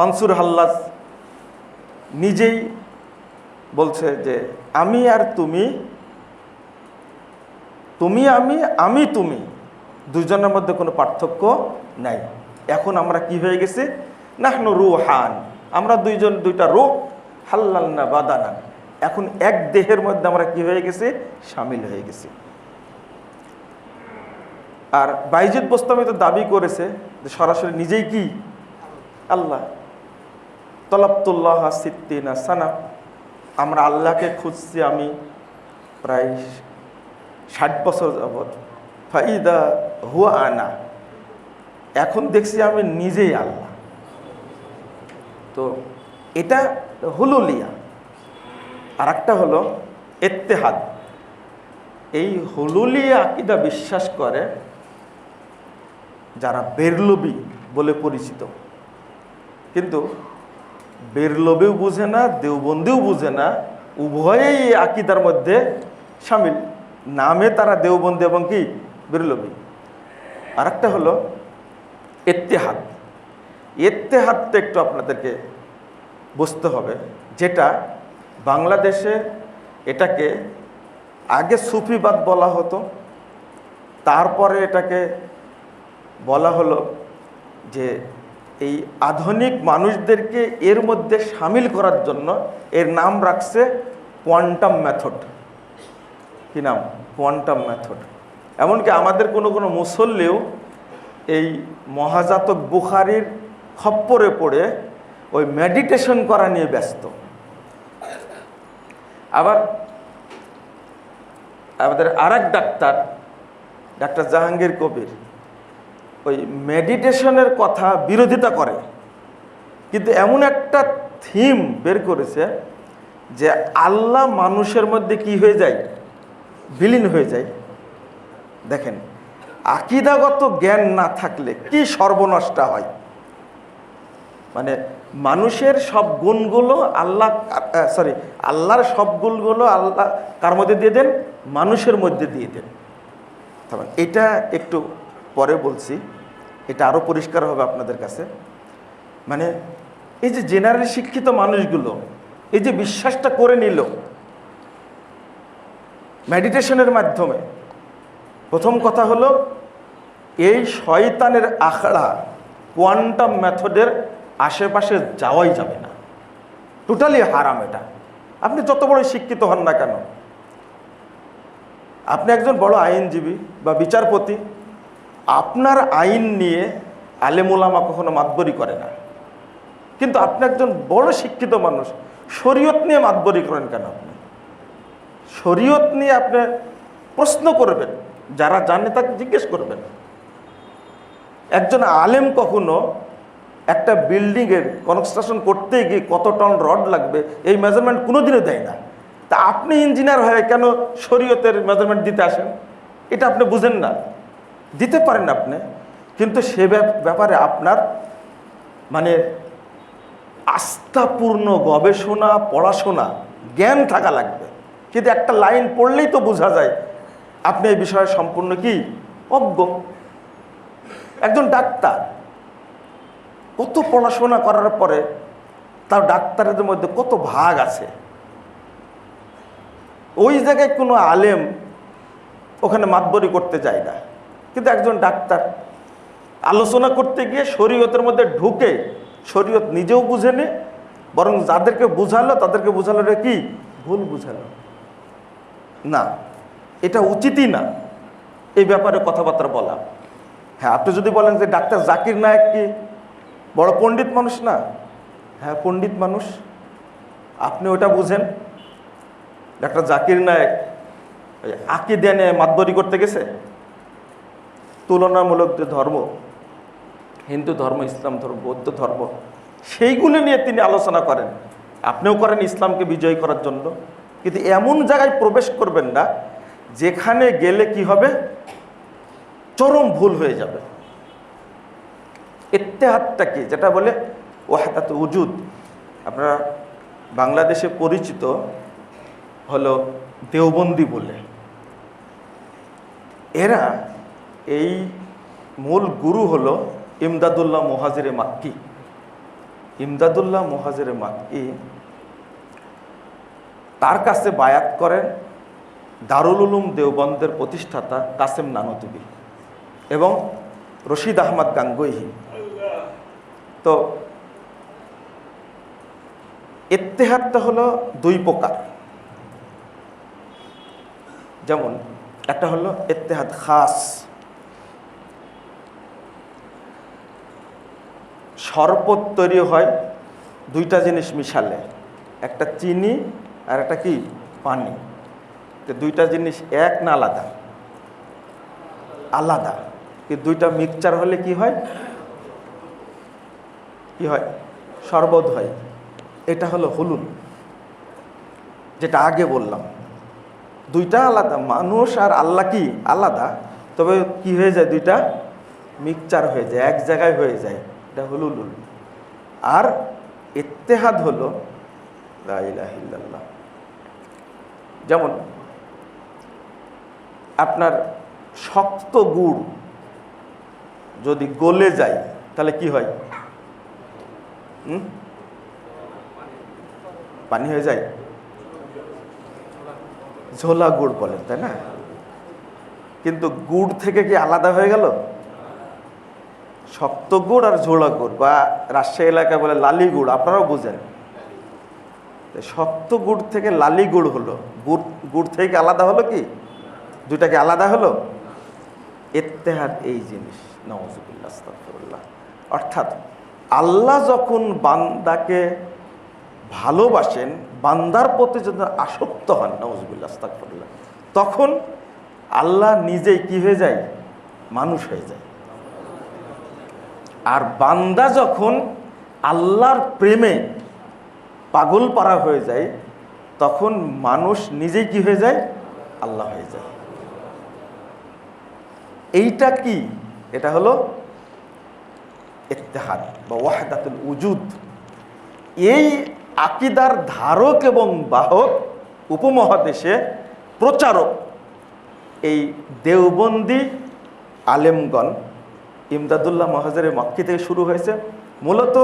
মানসুর হাল্লাস নিজেই বলছে যে, আমি আর তুমি তুমি আমি আমি তুমি, দুজনের মধ্যে কোনো পার্থক্য নাই। এখন আমরা কি হয়ে গেছি? নাহনু রুহান, আমরা দুইজন, দুইটা রূপ হাল্লাল না বাদানান এখন এক দেহের মধ্যে আমরা কি হয়ে গেছি? সামিল হয়ে গেছি। আর বাইজিদ বোস্তামি তো দাবি করেছে যে সরাসরি নিজেই কি? আল্লাহ। তলাবতুল্লাহ সিদ্দিনা সানা, আমরা আল্লাহকে খুঁজছি আমি প্রায় ষাট বছর যাবৎ। ফাইদা হুয়া আনা, এখন দেখছি আমি নিজেই আল্লাহ। তো এটা হুলুলিয়া। আর একটা হলো এত্তেহাদ এই হুলুলিয়া আকিদা বিশ্বাস করে যারা বেরলবি বলে পরিচিত। কিন্তু বেরলবেও বুঝে না, দেওবন্দিও বুঝে না, উভয়েই আকিদার মধ্যে সামিল। নামে তারা দেওবন্দি এবং কি? বেরলবি আর একটা হলো এত্তেহাদ এত্তেহাদটা একটু আপনাদেরকে বুঝতে হবে, যেটা বাংলাদেশে এটাকে আগে সুফিবাদ বলা হতো, তারপরে এটাকে বলা হলো যে এই আধুনিক মানুষদেরকে এর মধ্যে সামিল করার জন্য এর নাম রাখছে কোয়ান্টাম মেথড। কি নাম? Quantum method. এমনকি আমাদের কোনো কোনো মুসল্লিও এই মহাজাতক বুখারির খপ্পরে পড়ে ওই মেডিটেশন করা নিয়ে ব্যস্ত। আবার, আমাদের আর ডাক্তার ডাক্তার জাহাঙ্গীর কবির। ওই মেডিটেশনের কথা বিরোধিতা করে। কিন্তু এমন একটা থিম বের করেছে যে আল্লাহ মানুষের মধ্যে কি হয়ে যায়? বিলীন হয়ে যায়। দেখেন, আকিদাগত জ্ঞান না থাকলে কি সর্বনষ্ট হয়? মানে মানুষের সব গুণগুলো আল্লাহ সরি আল্লাহর সব গুণগুলো আল্লাহ কার মধ্যে দিয়ে দেন? মানুষের মধ্যে দিয়ে দেন। এটা একটু পরে বলছি, এটা আরও পরিষ্কার হবে আপনাদের কাছে। মানে এই যে জেনারেল শিক্ষিত মানুষগুলো, এই যে বিশ্বাসটা করে নিল মেডিটেশনের মাধ্যমে, প্রথম কথা হলো, এই শয়তানের আখড়া কোয়ান্টাম মেথডের আশেপাশে যাওয়াই যাবে না। টোটালি হারাম এটা। আপনি যত বড় শিক্ষিত হন না কেন, আপনি একজন বড় আইনজীবী বা বিচারপতি আপনার আইন নিয়ে আলেমুলামা কখনো মাতবরি করে না। কিন্তু আপনি একজন বড় শিক্ষিত মানুষ, শরীয়ত নিয়ে মাতবরি করেন কেন আপনি? শরীয়ত নিয়ে আপনি প্রশ্ন করবেন, যারা জানে তাকে জিজ্ঞেস করবেন। একজন আলেম কখনো একটা বিল্ডিংয়ের কনস্ট্রাকশন করতে গিয়ে কত টন রড লাগবে, এই মেজারমেন্ট কোনোদিনও দেয় না। তা আপনি ইঞ্জিনিয়ার হয়ে কেন শরীয়তের মেজারমেন্ট দিতে আসেন? এটা আপনি বুঝেন না। দিতে পারেন আপনি, কিন্তু সে ব্যাপ- ব্যাপারে আপনার মানে আস্থাপূর্ণ গবেষণা, পড়াশোনা, জ্ঞান থাকা লাগবে। কিন্তু একটা লাইন পড়লেই তো বোঝা যায়, আপনি এই বিষয়ে সম্পূর্ণ কি? অজ্ঞ। একজন ডাক্তার, কত পড়াশোনা করার পরে তার ডাক্তারের মধ্যে কত ভাগ আছে? ওই জায়গায় কোনো আলেম ওখানে মাতবরি করতে যায় না। কিন্তু একজন ডাক্তার। আলোচনা করতে গিয়ে শরীয়তের মধ্যে ঢুকে শরীয়ত নিজেও বুঝেনি বরং যাদেরকে বুঝালো তাদেরকে বুঝালো রে কি? ভুল বুঝালো। না, এটা উচিতই না এই ব্যাপারে কথাবার্তা বলা। হ্যাঁ আপনি যদি বলেন যে ডাক্তার জাকির নায়ক কি? বড় পণ্ডিত মানুষ না? হ্যাঁ পণ্ডিত মানুষ। আপনি ওটা বুঝেন। ডাক্তার জাকির নায়ক ওই আকিদেনে মাতবরি করতে গেছে? তুলনামূলক যে ধর্ম, হিন্দু ধর্ম, ইসলাম ধর্ম, বৌদ্ধ ধর্ম, সেইগুলি নিয়ে তিনি আলোচনা করেন। আপনিও করেন ইসলামকে বিজয় করার জন্য। কিন্তু এমন জায়গায় প্রবেশ করবেন না, যেখানে গেলে কি হবে? চরম ভুল হয়ে যাবে। ইত্তেহাদটা কি? যেটা বলে ওয়াহাদাত উজুদ। আপনারা বাংলাদেশে পরিচিত হলো দেওবন্দি বলে। এরা এই মূল গুরু হলো ইমদাদুল্লাহ মোহাজিরে মাক্কি। ইমদাদুল্লাহ মোহাজের মাক্কি তার কাছে বায়াত করেন দারুল উলুম দেওবন্দের প্রতিষ্ঠাতা কাসেম নানতুবি এবং রশিদ আহমদ গাঙ্গুহি। তো ইত্তেহাদটা হলো দুই প্রকার। যেমন একটা হলো ইত্তেহাদ খাস শরবত তৈরি হয়, দুইটা জিনিস মিশালে, একটা চিনি আর একটা কি? পানি। তো দুইটা জিনিস এক না আলাদা? আলাদা। কি দুইটা মিক্সচার হলে কি হয়? কি হয়? শরবত হয়। এটা হলো হুলুল, যেটা আগে বললাম। দুইটা আলাদা। মানুষ আর আল্লাহ কি? আলাদা। তবে কি হয়ে যায় দুইটা? মিক্সচার হয়ে যায়, এক জায়গায় হয়ে যায়। এটা হুলুল আর ইত্তেহাদ হলো যেমন আপনার শক্ত গুড় যদি গলে যায়, তাহলে কি হয়? পানি হয়ে যায়। ঝোলা গুড় বলেন, তাই না? কিন্তু গুড় থেকে কি আলাদা হয়ে গেল? শক্ত গুড় আর ঝোলা গুড় বা রাজশাহী এলাকায় বলে লালি গুড় আপনারাও বুঝেন। শক্ত গুড় থেকে লালি গুড় হলো। গুড় গুড় থেকে আলাদা হলো কি? দুটাকে আলাদা হলো? এত্তেহাদ এই জিনিস। নওয়াজুবিল্লাহ অর্থাৎ আল্লাহ যখন বান্দাকে ভালোবাসেন, বান্দার প্রতি যদি আসক্ত হন নওয়াজুবিল্লাহ তখন আল্লাহ নিজেই কি হয়ে যায়? মানুষ হয়ে যায়। আর বান্দা যখন আল্লাহর প্রেমে পাগল পারা হয়ে যায়, তখন মানুষ নিজেই কি হয়ে যায়? আল্লাহ হয়ে যায়। এইটা কি? এটা হলো ইত্তেহাদ বা ওয়াহাদাতুল উজুদ। এই আকিদার ধারক এবং বাহক উপমহাদেশে প্রচারক এই দেওবন্দি আলেমগণ ইমদাদুল্লাহ মহাজারের মক্কি থেকে শুরু হয়েছে। মূলত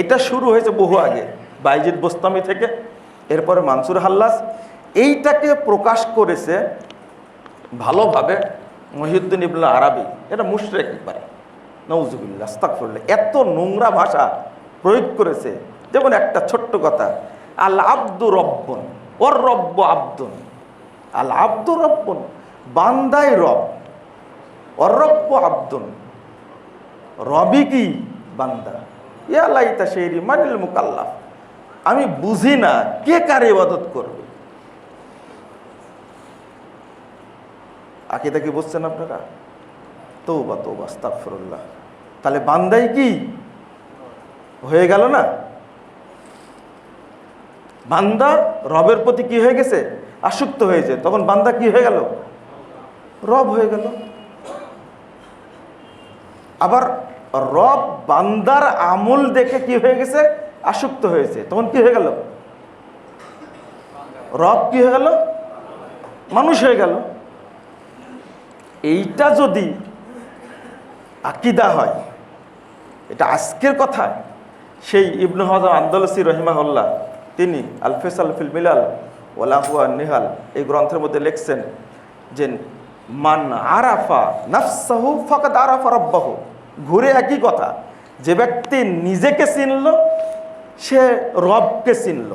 এটা শুরু হয়েছে বহু আগে, বাইজিদ বোস্তামি থেকে, এরপরে মানসুর হাল্লাস। এইটাকে প্রকাশ করেছে ভালোভাবে মহিউদ্দিন ইবুল্লাহ আরবি। এটা মুশরেক একবারে। নৌজুবিল্লা আস্তাকফুল্লাহ এত নোংরা ভাষা প্রয়োগ করেছে। যেমন একটা ছোট্ট কথা, আল আব্দু রব্বন, ওর রব্ব আব্দুন। আল আব্দু রব্বন, বান্দাই রব রব্ব আব্দুন। রবি কি বান্দা? ইয়ালাইতা সেই মানিল মুকাল্লাফ। আমি বুঝি না কে কার ইবাদত করবে। আকিদা কি বুঝছেন আপনারা? তৌবা তৌবা, আস্তাগফিরুল্লাহ। তাহলে বান্দাই কি? হয়ে গেল না? বান্দা রবের প্রতি কি হয়ে গেছে? আসক্ত হয়েছে তখন বান্দা কি হয়ে গেল? রব হয়ে গেল। আবার রব বান্দার আমল দেখে কি হয়ে গেছে? আসক্ত হয়েছে। তখন কি হয়ে গেল? রব কি হয়ে গেল? মানুষ হয়ে গেল। এইটা যদি আকিদা হয়, এটা আজকের কথা, সেই ইবনু হজম আন্দোলসি রহিমাহুল্লাহ, তিনি আলফেস আলফিল মিলাল ওলাহুয়া নিহাল, এই গ্রন্থের মধ্যে লিখছেন যে, মান আরাফা নাফসাহু ফকাত আরাফা রব্বাহু। ঘুরে একই কথা, যে ব্যক্তি নিজেকে চিনল, সে রবকে চিনল।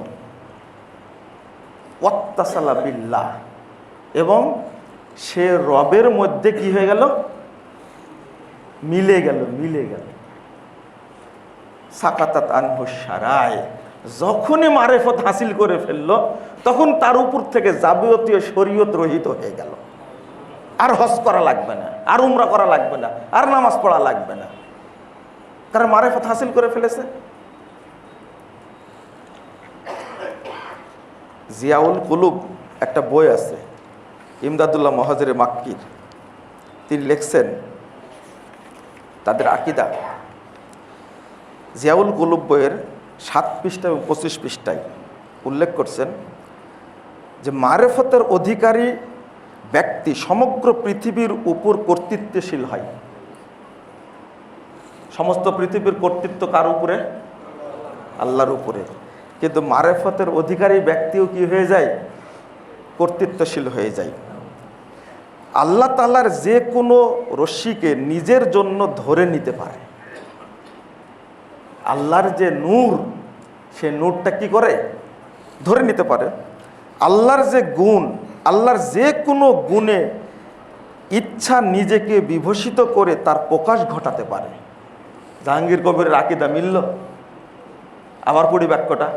ওয়াত্তাসালা এবং সে রবের মধ্যে কি হয়ে গেল? মিলে গেল মিলে গেল। সাকাতাত আনহু সারায় যখনই মারেফত হাসিল করে ফেলল, তখন তার উপর থেকে যাবতীয় শরীয়ত রহিত হয়ে গেল। আর হজ করা লাগবে না, আর উমরা করা লাগবে না, আর নামাজ পড়া লাগবে না। কারণ মারেফত হাসিল করে ফেলেছে। জিয়াউল কুলুব একটা বই আছে, ইমদাদুল্লাহ মহাজের মাক্কির। তিনি লিখছেন, তাদের আকিদা। জিয়াউল কুলুব বইয়ের সাত পৃষ্ঠা এবং পঁচিশ পৃষ্ঠায় উল্লেখ করছেন যে, মারেফতের অধিকারী ব্যক্তি সমগ্র পৃথিবীর উপর কর্তৃত্বশীল হয়। সমস্ত পৃথিবীর কর্তৃত্ব কার উপরে? আল্লাহর উপরে। কিন্তু মারেফতের অধিকারী ব্যক্তিও কি হয়ে যায়? কর্তৃত্বশীল হয়ে যায়। আল্লাহ তালার যে কোনো রশ্মিকে নিজের জন্য ধরে নিতে পারে। আল্লাহর যে নূর, সে নূরটা কি করে? ধরে নিতে পারে। আল্লাহর যে গুণ আল্লাহর যে কোনো গুণে ইচ্ছা নিজেকে বিভূষিত করে তার প্রকাশ ঘটাতে পারে। জাহাঙ্গীর কবিরের আকিদা মিলল। আবার পড়ি বাক্যটা